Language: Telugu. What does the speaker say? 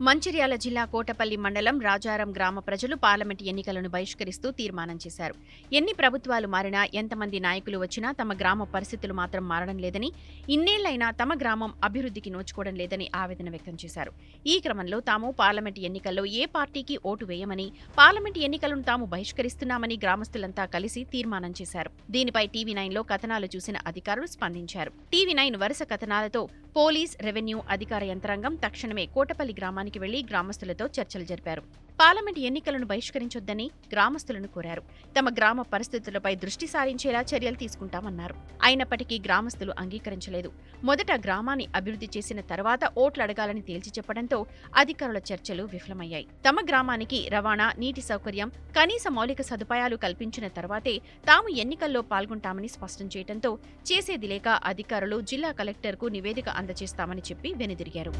మంచిర్యాల జిల్లా కోటపల్లి మండలం రాజారం గ్రామ ప్రజలు పార్లమెంట్ ఎన్నికలను బహిష్కరిస్తూ తీర్మానం చేశారు. ఎన్ని ప్రభుత్వాలు మారినా ఎంతమంది నాయకులు వచ్చినా తమ గ్రామ పరిస్థితులు మాత్రం మారడం లేదని ఇన్నేళ్ళైనా తమ గ్రామం అభివృద్ధికి నోచుకోవడం లేదని ఆవేదన వ్యక్తం చేశారు. ఈ క్రమంలో తాము పార్లమెంట్ ఎన్నికల్లో ఏ పార్టీకి ఓటు వేయమని పార్లమెంట్ ఎన్నికలను తాము బహిష్కరిస్తున్నామని గ్రామస్తులంతా కలిసి తీర్మానం చేశారు. దీనిపై టీవీ నైన్లో కథనాలు చూసిన అధికారులు స్పందించారు. టీవీ నైన్ వరుస కథనాలతో పోలీస్ రెవెన్యూ అధికార యంత్రాంగం తక్షణమే కోటపల్లి గ్రామానికి వెళ్ళి గ్రామస్తులతో చర్చలు జరిపారు. పార్లమెంట్ ఎన్నికలను బహిష్కరించొద్దని గ్రామస్తులను కోరారు. తమ గ్రామ పరిస్థితులపై దృష్టి సారించేలా చర్యలు తీసుకుంటామన్నారు. అయినప్పటికీ గ్రామస్తులు అంగీకరించలేదు. మొదట గ్రామాన్ని అభివృద్ధి చేసిన తర్వాత ఓట్లు అడగాలని తేల్చి చెప్పడంతో అధికారుల చర్చలు విఫలమయ్యాయి. తమ గ్రామానికి రవాణా నీటి సౌకర్యం కనీస మౌలిక సదుపాయాలు కల్పించిన తర్వాతే తాము ఎన్నికల్లో పాల్గొంటామని స్పష్టం చేయడంతో చేసేది లేక అధికారులు జిల్లా కలెక్టర్కు నివేదిక అందజేస్తామని చెప్పి వెనుదిరిగారు.